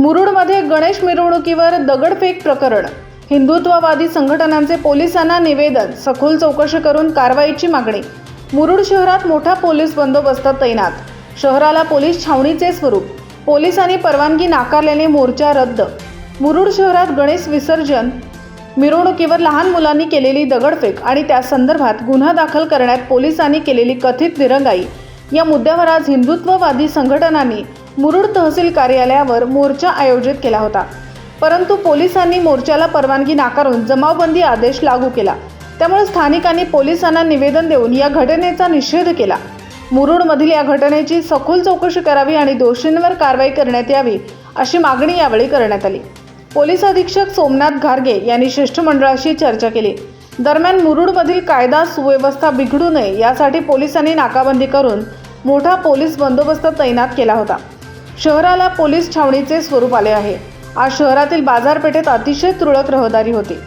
मुरुडमध्ये गणेश मिरवणुकीवर दगडफेक प्रकरण. हिंदुत्ववादी संघटनांचे पोलिसांना निवेदन सखोल चौकशी करून कारवाईची मागणी. मुरुड शहरात मोठा पोलीस बंदोबस्त तैनात. शहराला पोलीस छावणीचे स्वरूप. पोलिसांनी परवानगी नाकारल्याने मोर्चा रद्द. मुरुड शहरात गणेश विसर्जन मिरवणुकीवर लहान मुलांनी केलेली दगडफेक आणि त्या संदर्भात गुन्हा दाखल करण्यात पोलिसांनी केलेली कथित दिरंगाई. या मुद्द्यावर आज हिंदुत्ववादी संघटनांनी मुरुड तहसील कार्यालयावर मोर्चा आयोजित केला होता. परंतु पोलिसांनी मोर्चाला परवानगी नाकारून जमावबंदी आदेश लागू केला. त्यामुळे स्थानिकांनी पोलिसांना निवेदन देऊन या घटनेचा निषेध केला. मुरुडमधील या घटनेची सखोल चौकशी करावी आणि दोषींवर कारवाई करण्यात यावी अशी मागणी यावेळी करण्यात आली. पोलीस अधीक्षक सोमनाथ घारगे यांनी शिष्टमंडळाशी चर्चा केली. दरम्यान मुरुडमधील कायदा सुव्यवस्था बिघडू नये यासाठी पोलिसांनी नाकाबंदी करून मोठा पोलीस बंदोबस्त तैनात केला होता. शहराला पोलीस छावणीचे स्वरूप आले आहे. आज शहरातील बाजारपेठेत अतिशय तुरळक रहदारी होती.